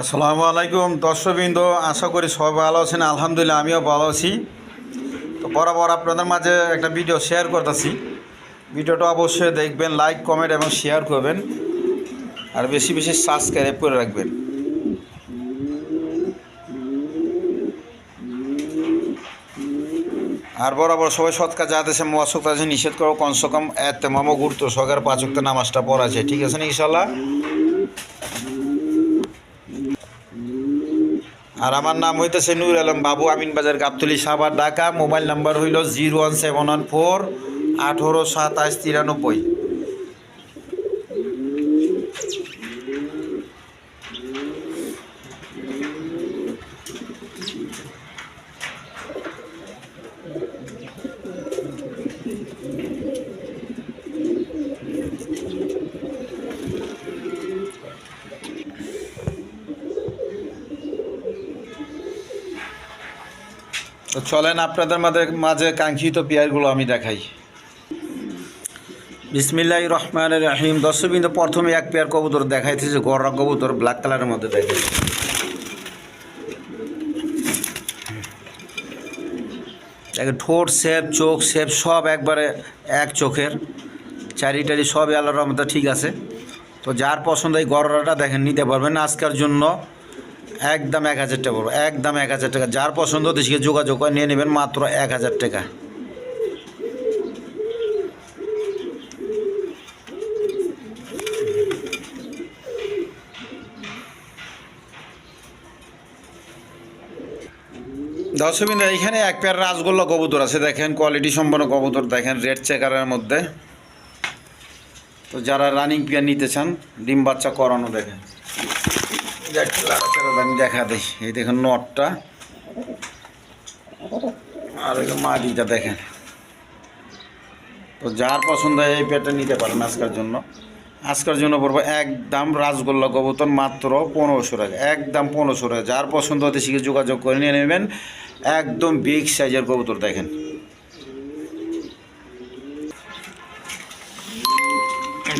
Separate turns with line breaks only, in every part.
আসসালামু আলাইকুম দর্শকবৃন্দ, আশা করি সবাই ভালো আছেন, আলহামদুলিল্লাহ আমিও ভালো আছি। তো বরাবর আপনাদের মাঝে একটা ভিডিও শেয়ার করতেছি। ভিডিওটা অবশ্যই দেখবেন লাইক কমেন্ট এবং শেয়ার করবেন। আর বেশি বেশি সাবস্ক্রাইব করে রাখবেন। আর বরাবর সবাই সৎ যা দেশে মোয়াশক আছে নিষেধ করো, কমসে কম এত মামো গুরুত্ব সহকারে পাঁচক্ত নামাজটা পড়া আছে ঠিক আছে না ইনশাল্লাহ আর আমার নাম হইতেছে নূর আলম বাবু, আমিন বাজার গাবতলি সাবার ঢাকা। মোবাইল নাম্বার হইল zero one seven one four আঠেরো সাতাশ তিরানব্বই তো চলেন আপনাদের মাঝে মাঝে কাঙ্ক্ষিত পেয়ারগুলো আমি দেখাই। বিসমিল্লাহ রহমান রাহিম। দর্শকবিন্দু, প্রথমে এক পেয়ার কবুতর দেখাইতেছে গররা কবুতর ব্ল্যাক কালারের মধ্যে দেখাই। দেখে ঠোঁট সেপ চোখ সেপ সব একবারে এক চোখের। চারি টারি সবই আল্লাহর রহমতে ঠিক আছে। তো যার পছন্দ এই গররাটা দেখেন, নিতে পারবেন। আজকের জন্য একদম এক হাজার টাকা পড়বে একদম এক হাজার টাকা। যার পছন্দ দেশকে যোগাযোগ করে নিয়ে নেবেন মাত্র এক হাজার টাকা। দর্শকবিন্দ এখানে এক পেয়ার রাসগোল্লা কবুতর আছে, দেখেন কোয়ালিটি সম্পন্ন কবুতর, দেখেন রেড চেকারের মধ্যে। তো যারা রানিং পেয়ার নিতে চান, ডিম বাচ্চা করানো দেখেন। দেখা দিই এই দেখেন, নটটা। আর ওই মাদিটা দেখেন, তো যার পছন্দ হয় এই পেয়ারটা নিতে পারেন আজকের জন্য আজকের জন্য পড়ব একদম রাসগোল্লা কবুতর, মাত্র পনেরোশো টাকা। একদম পনেরোশো টাকা, যার পছন্দ শিখে যোগাযোগ করে নিয়ে নেবেন। একদম বিগ সাইজের কবুতর দেখেন।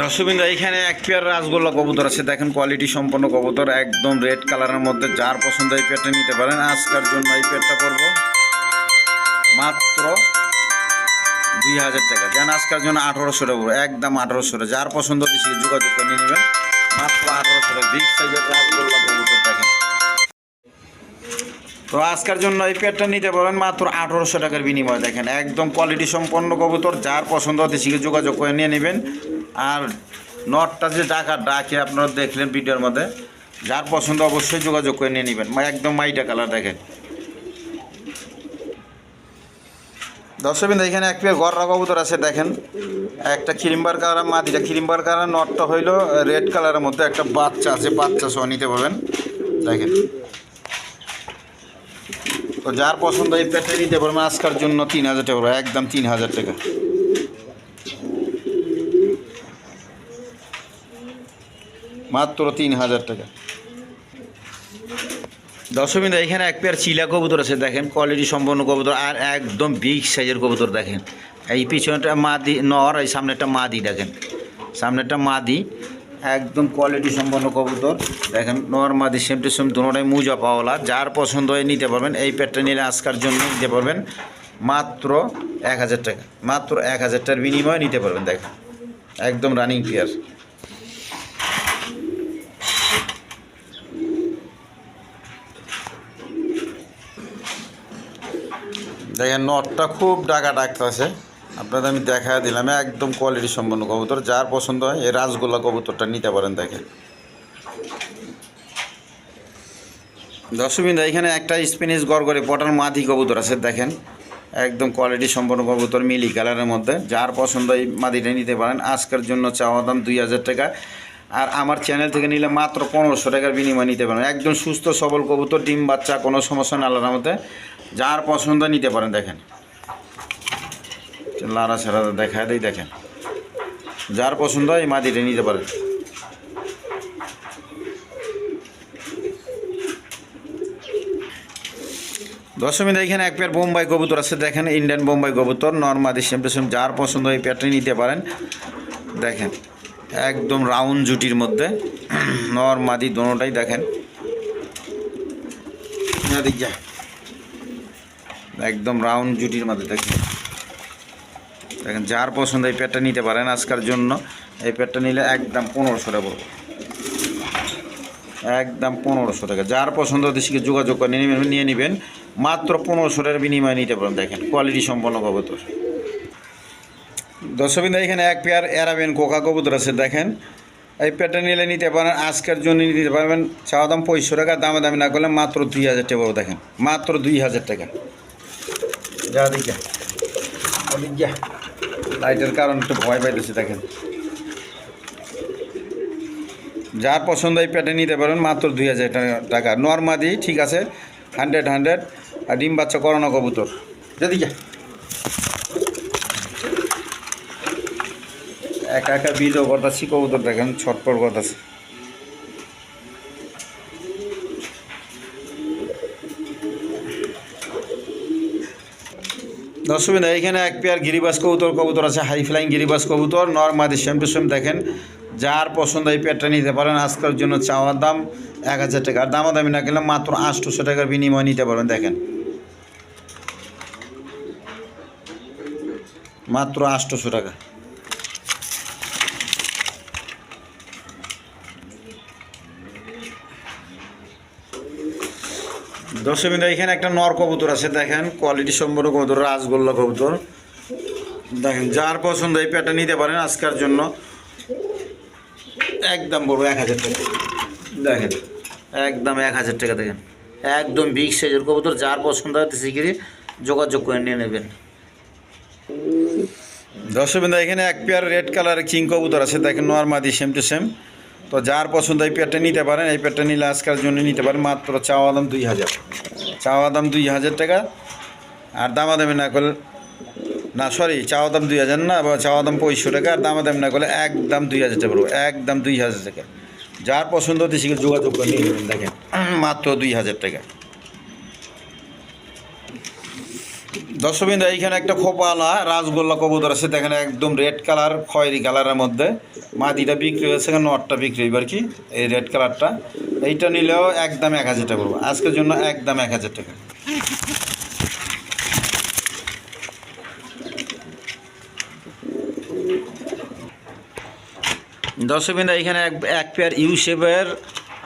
দর্শকবৃন্দ এইখানে এক পেয়ার রাসগোল্লা কবুতর আছে। দেখেন কোয়ালিটি সম্পন্ন কবুতর, একদম রেড কালারের মধ্যে। যার পছন্দ এই পেয়ারটা নিতে পারেন। আজকার জন্য এই পেয়ারটা পড়ব মাত্র দুই হাজার টাকা। যেন আজকার জন্য আঠারোশো টাকা। একদম আঠারোশো টাকা। যার পছন্দ বেশি যোগাযোগ করে নেবেন। মাত্র আঠারোশো টাকা। বিগ সাইজের রাসগোল্লা কবুতর দেখেন। তো আজকের জন্য এই পেয়ারটা নিতে পারবেন মাত্র আঠারোশো টাকার বিনিময়। দেখেন, একদম কোয়ালিটি সম্পন্ন কবুতর। যার পছন্দ শিখে যোগাযোগ করে নিয়ে নেবেন। আর নটটা যে ডাকা ডাকে আপনারা দেখলেন ভিডিওর মধ্যে, যার পছন্দ অবশ্যই যোগাযোগ করে নিয়ে নেবেন। একদম মাইটা কালার দেখেন। দর্শকবিন্দু, এখানে এক পেয়ার গররা কবুতর আছে, দেখেন। একটা খিরিম্বার কালার মাদিটা খিরিম্বার কালার, নটটা হইল রেড কালারের মধ্যে একটা বাচ্চা আছে, বাচ্চা সহ নিতে পারবেন। দেখেন। তো যার পছন্দ এই পেটে নিতে পারবেন। আজকার জন্য তিন হাজার টাকা, একদম তিন হাজার টাকা। মাত্র তিন হাজার টাকা। দশমিন এখানে এক পেয়ার চিলা কবুতর আছে, দেখেন কোয়ালিটি সম্পন্ন কবুতর, আর একদম বিগ সাইজের কবুতর, দেখেন। এই পিছনেটা মাদি, নর, এই সামনে সামনেটা মাদি, দেখেন। সামনেটা মাদি, একদম কোয়ালিটি সম্পন্ন কবুতর, দেখেন, নর, মাদি সেম টু সেম দুটাই মুজা পাওয়ালা, যার পছন্দ হয় নিতে পারবেন, এই পেটটা নিলে আজকার জন্য নিতে পারবেন মাত্র এক হাজার টাকা, মাত্র এক হাজার টাকার বিনিময়ে নিতে পারবেন, দেখেন। একদম রানিং পেয়ার দেখেন নটটা খুব ডাকা ডাকতেছে। আপনাদের আমি দেখা দিলাম, একদম কোয়ালিটি সম্পন্ন কবুতর, যার পছন্দ হয় এই রাসগোল্লা কবুতরটা নিতে পারেন দেখেন। দর্শকবিন্দু, এখানে একটা স্পিনিশ গড়গড়ে পটার মাদি কবুতর আছে, দেখেন। একদম কোয়ালিটি সম্পন্ন কবুতর, মিলি কালারের মধ্যে। যার পছন্দ এই মাদিটা নিতে পারেন। আজকের জন্য চাওয়া দাম দুই হাজার টাকা। আর আমার চ্যানেল থেকে নিলে মাত্র পনেরোশো টাকার বিনিময় নিতে পারেন। একদম সুস্থ, সবল কবুতর, ডিম বাচ্চা, কোনো সমস্যা না আল্লাহর মধ্যে যার পছন্দ নিতে পারেন, দেখেন। লারা ছাড়া দেখা দেই, দেখেন। যার পছন্দ এই মাদিটা নিতে পারেন। দশমী এখানে এক পেয়ার বোম্বাই কবুতর আছে, দেখেন, ইন্ডিয়ান বোম্বাই কবুতর নর্মাদি সেম টু সেম যার পছন্দ এই পেয়ারটি নিতে পারেন। দেখেন, একদম রাউন্ড জুটির মধ্যে, নর মাদি, দোনোটাই দেখেন। যা। একদম রাউন্ড জুটির মধ্যে, দেখেন। দেখেন, যার পছন্দ এই প্যাডটা নিতে পারেন আজকের জন্য, এই প্যাডটা নিলে একদম পনেরোশো টাকা পড়বে। একদম পনেরোশো টাকা। যার পছন্দ দেশকে যোগাযোগ করে নিয়ে নেবেন নিয়ে নেবেন, মাত্র পনেরোশো টাকার বিনিময়ে নিতে পারেন, দেখেন কোয়ালিটি সম্পন্ন কবুতর। দর্শকবিন্দু, এখানে এক পেয়ার এরাবেন কোকা কবুতর আছে, দেখেন। এই পেয়ারটা নিলে নিতে পারেন, আজকের জন্য নিতে পারবেন, চাওয়া দাম পঁয়ষট্টি টাকা দামে দামি না করলে মাত্র দুই হাজার টাকা দেখেন। মাত্র দুই হাজার টাকা। যা দিক লাইটের কারণ একটু ভয় পাইতেছে, দেখেন। যার পছন্দ এই প্যাটে নিতে পারেন, মাত্র দুই হাজার টাকা নর্মাদি, ঠিক আছে হান্ড্রেড হান্ড্রেড আর ডিম বাচ্চা করানো কবুতর। যদি যা একা একা বীজও করতেছি, কবুতর দেখেন, ছটপট করতেছে। দর্শকবিন্দু এইখানে এক পেয়ার গিরিবাস কবুতর কবুতর আছে হাই ফ্লাইং গিরিবাস কবুতর নর্মাদি সেম টু সেম দেখেন। যার পছন্দ এই পেয়ারটা নিতে পারেন, আজকের জন্য চাওয়ার দাম এক হাজার টাকা। আর দামাদামি না গেলে মাত্র আটশোশো টাকার বিনিময় নিতে পারবেন, দেখেন। মাত্র আটশোশো টাকা। দর্শকবিন্দু এখানে একটা নর কবুতর আছে, দেখেন কোয়ালিটি সম্পন্ন কবুতর রাজগোল্লা কবুতর। দেখেন, যার পছন্দ এই পেয়ারটা নিতে পারেন আজকের জন্য। একদম বড় এক হাজার টাকা। দেখেন, একদম এক হাজার টাকা দেখেন। একদম বিগ সাইজের কবুতর, যার পছন্দ হয় শিগগিরই যোগাযোগ করে নিয়ে নেবেন। দর্শকবৃন্দ এখানে এক পেয়ার রেড কালারের কিং কবুতর আছে, দেখেন নর্মাদি সেম টু সেম তো যার পছন্দ এই পেটটা নিতে পারেন, এই পেটটা নিলে আজকের জন্য নিতে পারেন মাত্র চাওয়া দাম দুই হাজার চা বাদাম দুই হাজার টাকা, আর দামাদামি না করলে না সরি চাওয়া দাম দুই হাজার না বা চাওয়া দাম পঁয়ষট্টি টাকা, আর দামাদামি না করলে একদম দুই হাজার টাকা পড়ব। একদম দুই হাজার টাকা। যার পছন্দ হতে সেগুলো যোগাযোগ করে নিয়ে দেখেন। মাত্র দুই হাজার টাকা। দর্শকবিন্দু, এইখানে একটা খোপালা রাজগোল্লা কবুতর আছে, দেখেন একদম রেড কালার খয়েরি কালারের মধ্যে। মাদিটা বিক্রি হয়েছে নটটা বিক্রি হইবার কি, এই রেড কালারটা এইটা নিলেও একদম এক হাজার টাকা পড়ব। আজকের জন্য একদম এক হাজার টাকা। দর্শকবিন্দু, এইখানে এক এক পেয়ার ইউ শেপের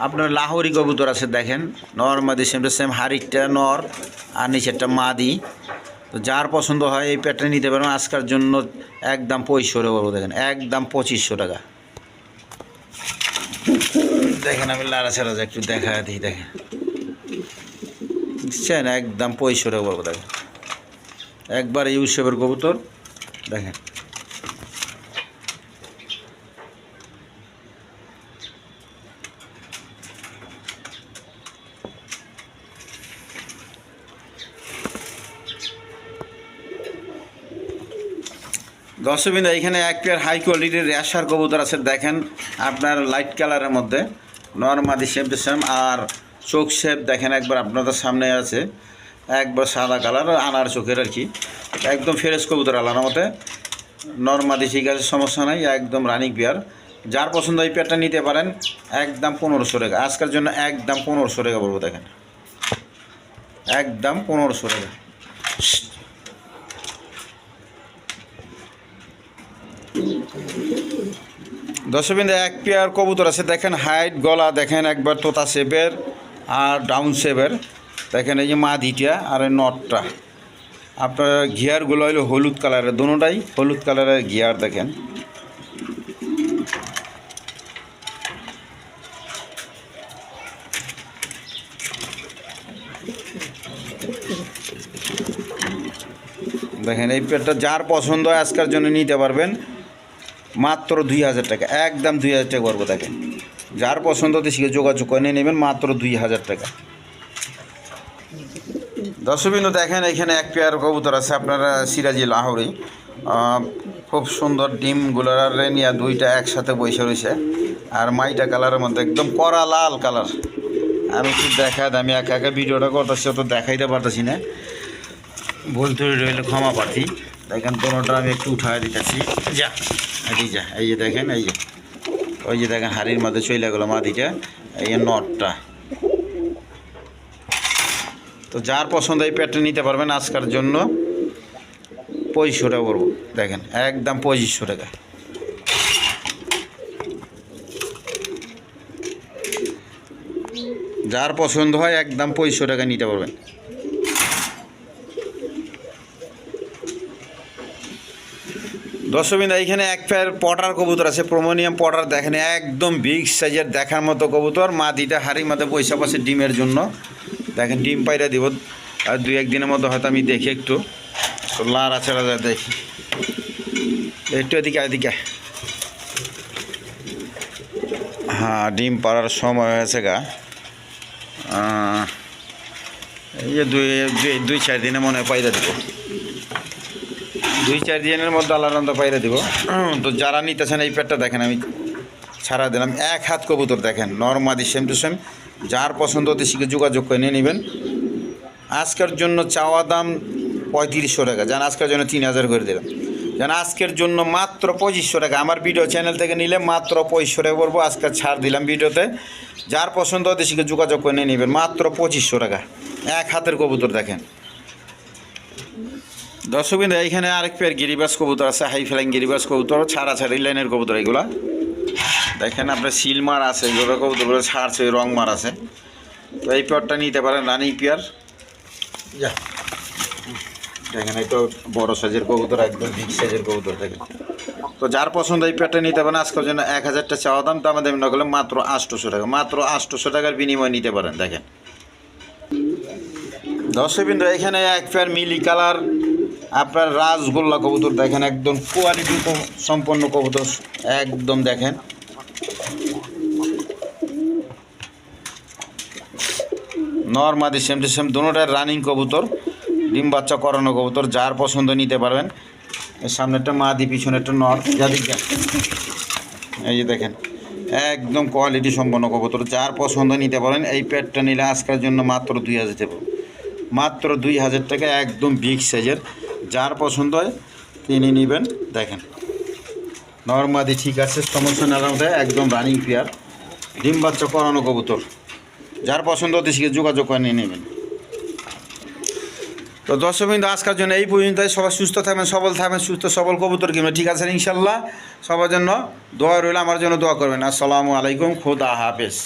আপনার লাহোরি কবুতর আছে, দেখেন। নর মাদি সেম সেম হারিকটা নর, আর নিচেরটা মাদি। তো যার পছন্দ হয় এই প্যাটার্ন নিতে পারেন আজকার জন্য একদম টাকা বলব দেখেন, একদম পঁচিশশো টাকা। দেখেন আমি লাড়া ছাড়া একটু দেখা দিই, দেখেন। বুঝছেন একদম টাকা বলব দেখেন। একবার ইউসেফের কবুতর, দেখেন। দর্শকবিন্দু, এখানে এক পেয়ার হাই কোয়ালিটির র্যাশার কবুতর আছে, দেখেন আপনার লাইট কালারের মধ্যে। নর্মাদি শেপ টু সেম আর চোখ শেপ দেখেন একবার আপনাদের সামনে আছে, একবার সাদা কালার আনার চোখের আর কি। একদম ফ্রেশ কবুতর আলার মতে নর্মাদি ঠিক আছে, সমস্যা নাই, একদম রানিক পেয়ার যার পছন্দ এই পেয়ারটা নিতে পারেন, একদম পনেরোশো টাকা। আজকের জন্য একদম পনেরোশো টাকা বলব, দেখেন। একদম পনেরোশো টাকা। দর্শকবিন্দু, এক পেয়ার কবুতর আছে। দেখেন হাইট গলা, দেখেন একবার তোতা শেপের আর ডাউন শেপের দেখেন এই যে মা মাদিটা আর এই নটটা আপনার ঘিয়ারগুলো হলো হলুদ কালারের দুটাই হলুদ কালারের ঘিয়ার দেখেন। দেখেন এই পেয়ারটা যার পছন্দ হয় আজকের জন্য নিতে পারবেন। মাত্র দুই হাজার টাকা, একদম দুই হাজার টাকা করব দেখেন যার পছন্দ শিখে যোগাযোগ করে নেবেন মাত্র দুই হাজার টাকা। দর্শকবিন্দু, দেখেন এখানে এক পেয়ার কবুতর আছে আপনারা সিরাজি লাহোরি খুব সুন্দর ডিমগুলোর নিয়ে দুইটা একসাথে বসে রয়েছে। আর মাইটা কালারের মধ্যে একদম কড়া লাল কালার। আমি একটু দেখাই আমি একা একা ভিডিওটা করতেছি তো দেখাইতে পারতেছি না। ভুল ত্রুটি রইলে ক্ষমা প্রার্থী। দেখেন দোনোটা আমি একটু উঠায় দিতেছি। যা। এই যা, এই যে দেখেন, এই যে। ওই যে দেখেন, হাড়ির মধ্যে চলে গেলো মাদিটা, এই যে নটটা। তো যার পছন্দ এই প্যাডটা নিতে পারবেন আজকার জন্য পঁচিশশো টাকা পড়ব দেখেন, একদম পঁচিশশো টাকা। যার পছন্দ হয় একদম পঁচিশশো টাকা নিতে পারবেন। দর্শকবিন্দু এইখানে এক পেয়ার পটার কবুতর আছে, প্রোমোনিয়াম পটার দেখেন, একদম বিগ সাইজের দেখার মতো কবুতর, মা দিটা হাড়ির মধ্যে পয়সা পাচ্ছে ডিমের জন্য। দেখেন, ডিম পাইরা দিব, আর দুই একদিনের মতো হয়তো আমি দেখি একটু। তো ছেড়া যায়, দেখি। একটু এদিকে এদিকে। হ্যাঁ ডিম পাড়ার সময় হয়েছে গা। এই যে দুই- দুই, চার দিনে মনে হয় পাইরা দিব। দুই, চার দিনের মধ্যে আল্লাহ পাইরে দিব। তো যারা নিতেছেন এই পেটটা দেখেন, আমি ছাড়া দিলাম। এক হাত কবুতর দেখেন নর্মাদি সেম টু সেম যার পছন্দ হতে শিখে যোগাযোগ করে নিয়ে নেবেন। আজকের জন্য চাওয়া দাম পঁয়ত্রিশশো টাকা। যেন আজকের জন্য তিন হাজার করে দিলাম। যেন আজকের জন্য মাত্র পঁচিশশো টাকা। আমার ভিডিও চ্যানেল থেকে নিলে মাত্র পঁচিশশো টাকা করব আজকে ছাড় দিলাম ভিডিওতে যার পছন্দ হতে শিখে যোগাযোগ করে নিয়ে নেবেন। মাত্র পঁচিশশো টাকা। এক হাতের কবুতর দেখেন। দর্শকবিন্দু এইখানে আরেক পেয়ার গিরিবাস কবুতর আছে হাই ফ্লাইং গিরিবাস কবুতর ছাড়া ছাড়ি লাইনের কবুতর এগুলা। দেখেন আপনার সিলমার আছে এগুলো কবুতরগুলো ছাড়ছে রং মার আছে। তো এই পেয়ারটা নিতে পারেন রানিং পেয়ার যা। দেখেন এই তো বড় সাইজের কবুতর একদম বিগ সাইজের কবুতর দেখেন। তো যার পছন্দ এই পেয়ারটা নিতে পারেন আজকের জন্য এক হাজারটা চাওয়া দাম তো আমাদের না করলে মাত্র আটশোশো টাকা। মাত্র আটশোশো টাকার বিনিময়ে নিতে পারেন দেখেন। দর্শকবিন্দু এখানে এক পেয়ার মিলি কালার আপনার রাজগোল্লা কবুতর দেখেন, একদম কোয়ালিটি সম্পন্ন কবুতর, একদম দেখেন। নর্মাদি সেম টু সেম দুটার রানিং কবুতর, ডিম বাচ্চা করানো কবুতর, যার পছন্দ নিতে পারবেন। সামনেরটা মাদি, পিছনেরটা নর যাদিক এই যে দেখেন, একদম কোয়ালিটি সম্পন্ন কবুতর, যার পছন্দ নিতে পারেন এই প্যাডটা নিলে আজকের জন্য মাত্র দুই হাজার দেবো মাত্র দুই হাজার টাকা, একদম বিগ সাইজের যার পছন্দ হয় তিনি নেবেন। দেখেন। নর্মাদি ঠিক আছে, সমস্যা না একদম রানিং পেয়ার ডিম বাচ্চা করানো কবুতর। যার পছন্দ হতে শিখে যোগাযোগ করে নিয়ে নেবেন। তো দর্শকবিন্দু আজকের জন্য এই পর্যন্ত সবাই সুস্থ থাকবেন, সবল থাকবেন, সুস্থ সবল কবুতর কিনবেন। ঠিক আছে ইনশাল্লাহ সবার জন্য দোয়া রইল, আমার জন্য দোয়া করবেন। আসসালামু আলাইকুম, খোদা হাফেজ।